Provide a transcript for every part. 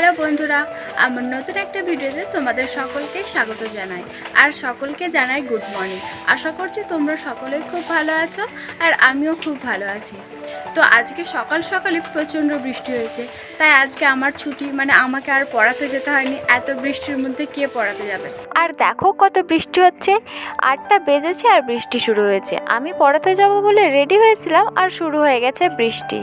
Hello বন্ধুরা, আমার নতুন একটা ভিডিওতে তোমাদের সকলকে স্বাগত জানাই। আর সকলকে জানাই গুড মর্নিং আশা করছি তোমরা সকলেই খুব ভালো আছো আর আমিও খুব ভালো আছি। তো আজকে সকাল সকালে প্রচণ্ড বৃষ্টি হয়েছে, তাই আজকে আমার ছুটি মানে আমাকে আর পড়াতে যেতে হয়নি, এত বৃষ্টির মধ্যে কে পড়াতে যাবে? আর দেখো কত বৃষ্টি হচ্ছে, আটটা বেজেছে আর বৃষ্টি শুরু হয়েছে। আমি পড়াতে যাব বলে রেডি হয়েছিলাম আর শুরু হয়ে গেছে বৃষ্টি।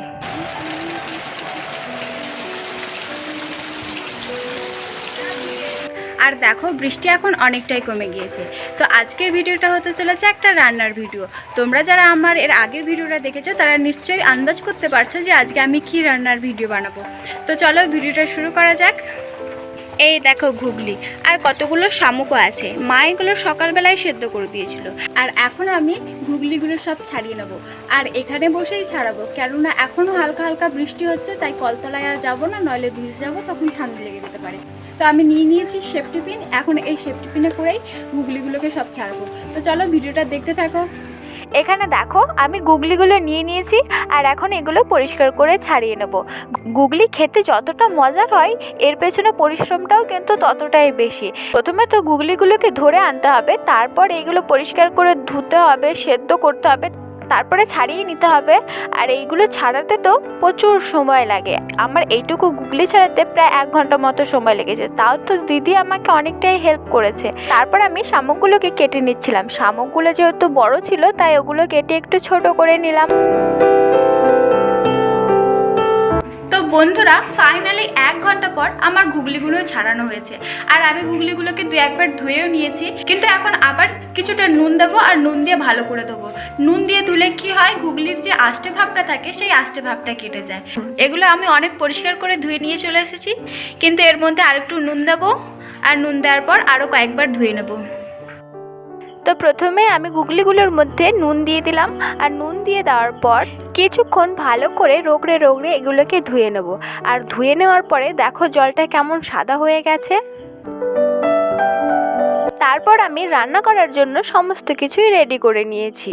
আর দেখো বৃষ্টি এখন অনেকটাই কমে গিয়েছে। তো আজকের ভিডিওটা হতে চলেছে একটা রান্নার ভিডিও। তোমরা যারা আমার এর আগের ভিডিওটা দেখেছ, তারা নিশ্চয়ই আন্দাজ করতে পারছ যে আজকে আমি কি রান্নার ভিডিও বানাবো। তো চলো ভিডিওটা শুরু করা যাক। এই দেখো ঘুগলি আর কতগুলো শামুকও আছে। মা এগুলো সকালবেলায় সেদ্ধ করে দিয়েছিল। আর এখন আমি ঘুগলিগুলো সব ছাড়িয়ে নেব। আর এখানে বসেই ছাড়াবো। কেননা এখনও হালকা হালকা বৃষ্টি হচ্ছে, তাই কলতলায় আর যাব না, নইলে ভিজে যাব, তখন ঠান্ডা লেগে যেতে পারে। তো আমি নিয়ে নিয়েছি সেফটি পিন এখন এই সেফটি পিনে করেই গুগলিগুলোকে সব ছাড়বো। তো চলো ভিডিওটা দেখতে থাকো। এখানে দেখো, আমি গুগলিগুলো নিয়ে নিয়েছি আর এখন এগুলো পরিষ্কার করে ছাড়িয়ে নেব। গুগলি খেতে যতটা মজার হয়, এর পেছনে পরিশ্রমটাও কিন্তু ততটাই বেশি। প্রথমে তো গুগলিগুলোকে ধরে আনতে হবে, তারপর এগুলো পরিষ্কার করে ধুতে হবে, সেদ্ধ করতে হবে তারপরে ছাড়িয়ে নিতে হবে। আর এইগুলো ছাড়াতে তো প্রচুর সময় লাগে। আমার এইটুকু গুগলি ছাড়াতে প্রায় এক ঘণ্টা মতো সময় লেগেছে। তাও তো দিদি আমাকে অনেকটাই হেল্প করেছে। তারপর আমি শামুকগুলোকে কেটে নিচ্ছিলাম। শামুকগুলো যেহেতু বড় ছিল, তাই ওগুলো কেটে একটু ছোট করে নিলাম। তো বন্ধুরা ফাইনালি এক ঘণ্টা পর আমার ঘুগলিগুলো ছাড়ানো হয়েছে। আর আমি ঘুগলিগুলোকে দু একবার ধুয়েও নিয়েছি, কিন্তু এখন আবার কিছুটা নুন দেবো আর নুন দিয়ে ভালো করে দেবো নুন দিয়ে ধুলে কি হয় ঘুগলির যে আষ্টে ভাবটা থাকে, সেই আষ্টে ভাবটা কেটে যায়। এগুলো আমি অনেক পরিষ্কার করে ধুয়ে নিয়ে চলে এসেছি, কিন্তু এর মধ্যে আরেকটু নুন দেবো, আর নুন দেওয়ার পর আরও কয়েকবার ধুয়ে নেব। তো প্রথমে আমি গুগলিগুলোর মধ্যে নুন দিয়ে দিলাম আর নুন দিয়ে দেওয়ার পর কিছুক্ষণ ভালো করে রোগড়ে রোগড়ে এগুলোকে ধুয়ে নেব। আর ধুয়ে নেওয়ার পরে দেখো জলটা কেমন সাদা হয়ে গেছে। তারপর আমি রান্না করার জন্য সমস্ত কিছুই রেডি করে নিয়েছি।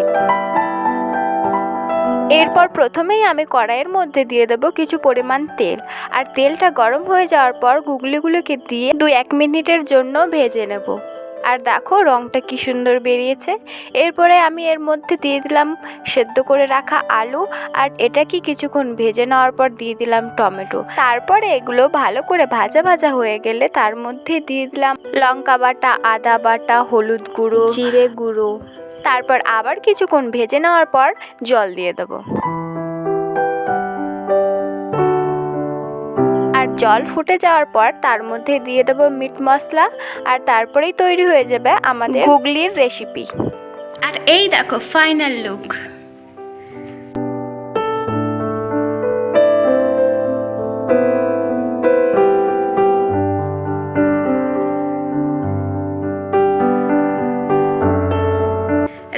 এরপর প্রথমেই আমি কড়াইয়ের মধ্যে দিয়ে দেবো কিছু পরিমাণ তেল। আর তেলটা গরম হয়ে যাওয়ার পর গুগলিগুলোকে দিয়ে দু এক মিনিটের জন্য ভেজে নেব। আর দেখো রঙটা কি সুন্দর বেরিয়েছে। এরপরে আমি এর মধ্যে দিয়ে দিলাম সেদ্ধ করে রাখা আলু আর এটা কি কিছুক্ষণ ভেজে নেওয়ার পর দিয়ে দিলাম টমেটো। তারপরে এগুলো ভালো করে ভাজা ভাজা হয়ে গেলে তার মধ্যে দিয়ে দিলাম লঙ্কা বাটা আদা বাটা হলুদ গুঁড়ো জিরে গুঁড়ো। তারপর আবার কিছুক্ষণ ভেজে নেওয়ার পর জল দিয়ে দেবো। জল ফুটে যাওয়ার পর তার মধ্যে দিয়ে দেবো মিট মশলা আর তারপরেই তৈরি হয়ে যাবে আমাদের গুগলির রেসিপি আর এই দেখো ফাইনাল লুক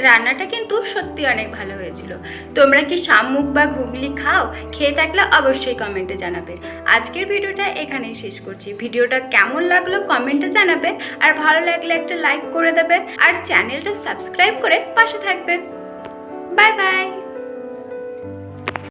রান্নাটা কিন্তু সত্যি অনেক ভালো হয়েছিল। তোমরা কি শামুক বা ঘুগলি খাও? খেয়ে থাকলে অবশ্যই কমেন্টে জানাবে। আজকের ভিডিওটা এখানেই শেষ করছি। ভিডিওটা কেমন লাগল কমেন্টে জানাবে। আর ভালো লাগলে একটা লাইক করে দেবে। আর চ্যানেলটা সাবস্ক্রাইব করে পাশে থাকবে। Bye bye